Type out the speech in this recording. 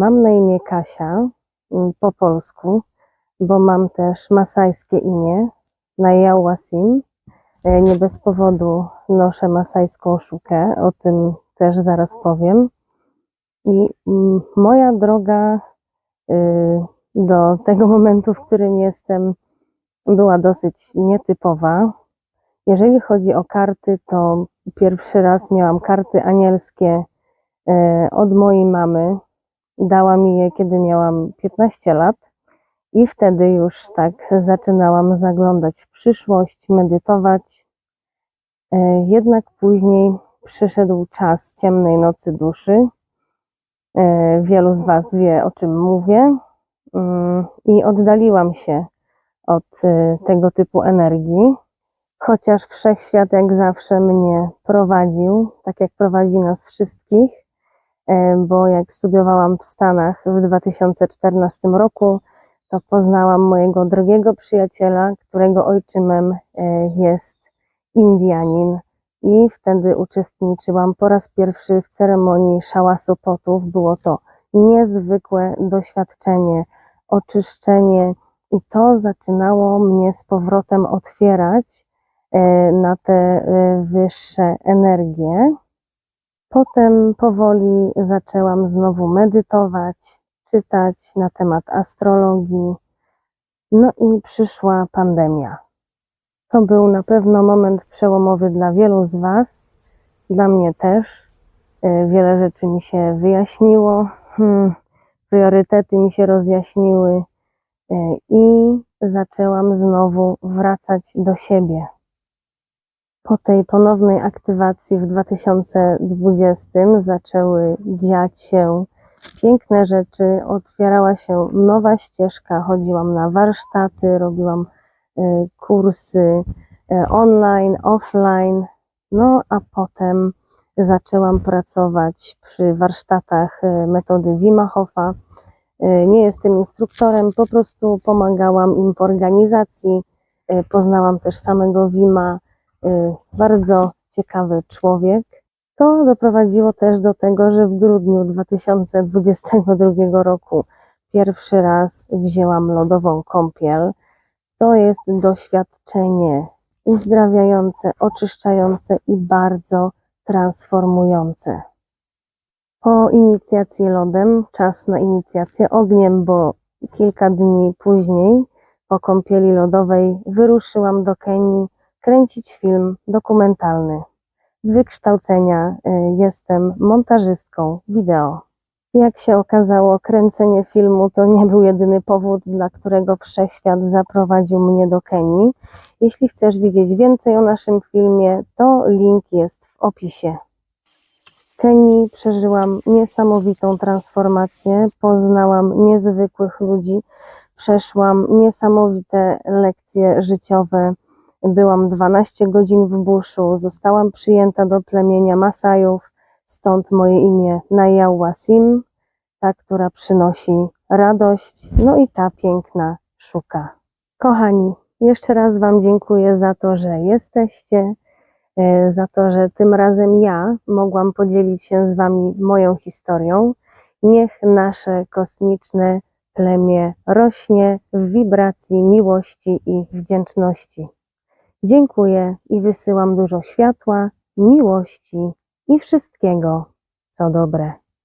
Mam na imię Kasia mm, po polsku, bo mam też masajskie imię Najał Wasim. E, Nie bez powodu noszę masajską szukę, o tym też zaraz powiem. I mm, moja droga y, do tego momentu, w którym jestem, była dosyć nietypowa. Jeżeli chodzi o karty, to pierwszy raz miałam karty anielskie e, od mojej mamy. Dała mi je, kiedy miałam 15 lat, i wtedy już tak zaczynałam zaglądać w przyszłość, medytować. E, Jednak później przyszedł czas ciemnej nocy duszy. E, Wielu z Was wie, o czym mówię, Mm, i oddaliłam się od e, tego typu energii. Chociaż wszechświat, jak zawsze, mnie prowadził, tak jak prowadzi nas wszystkich, bo jak studiowałam w Stanach w 2014 roku, to poznałam mojego drogiego przyjaciela, którego ojczymem e, jest Indianin. I wtedy uczestniczyłam po raz pierwszy w ceremonii szałasu potów. Było to niezwykłe doświadczenie, oczyszczenie, i to zaczynało mnie z powrotem otwierać e, na te e, wyższe energie. Potem powoli zaczęłam znowu medytować, czytać na temat astrologii. No i przyszła pandemia. To był na pewno moment przełomowy dla wielu z Was, dla mnie też. E, Wiele rzeczy mi się wyjaśniło, hmm, priorytety mi się rozjaśniły e, i zaczęłam znowu wracać do siebie. Po tej ponownej aktywacji w 2020 zaczęły dziać się piękne rzeczy, otwierała się nowa ścieżka, chodziłam na warsztaty, robiłam e, kursy e, online, offline, no a potem zaczęłam pracować przy warsztatach e, metody Wima Hofa. E, Nie jestem instruktorem, po prostu pomagałam im w organizacji. Poznałam też samego Wima, bardzo ciekawy człowiek. To doprowadziło też do tego, że w grudniu 2022 roku pierwszy raz wzięłam lodową kąpiel. To jest doświadczenie uzdrawiające, oczyszczające i bardzo transformujące. Po inicjacji lodem czas na inicjację ogniem, bo kilka dni później, po kąpieli lodowej, wyruszyłam do Kenii kręcić film dokumentalny. Z wykształcenia y, jestem montażystką wideo. Jak się okazało, kręcenie filmu to nie był jedyny powód, dla którego wszechświat zaprowadził mnie do Kenii. Jeśli chcesz wiedzieć więcej o naszym filmie, to link jest w opisie. W Kenii przeżyłam niesamowitą transformację, poznałam niezwykłych ludzi, przeszłam niesamowite lekcje życiowe. Byłam 12 godzin w buszu, zostałam przyjęta do plemienia Masajów, stąd moje imię Najał Wasim, ta, która przynosi radość, no i ta piękna szuka. Kochani, jeszcze raz Wam dziękuję za to, że jesteście, e, za to, że tym razem ja mogłam podzielić się z Wami moją historią. Niech nasze kosmiczne plemię rośnie w wibracji miłości i wdzięczności. Dziękuję i wysyłam dużo światła, miłości i wszystkiego, co dobre.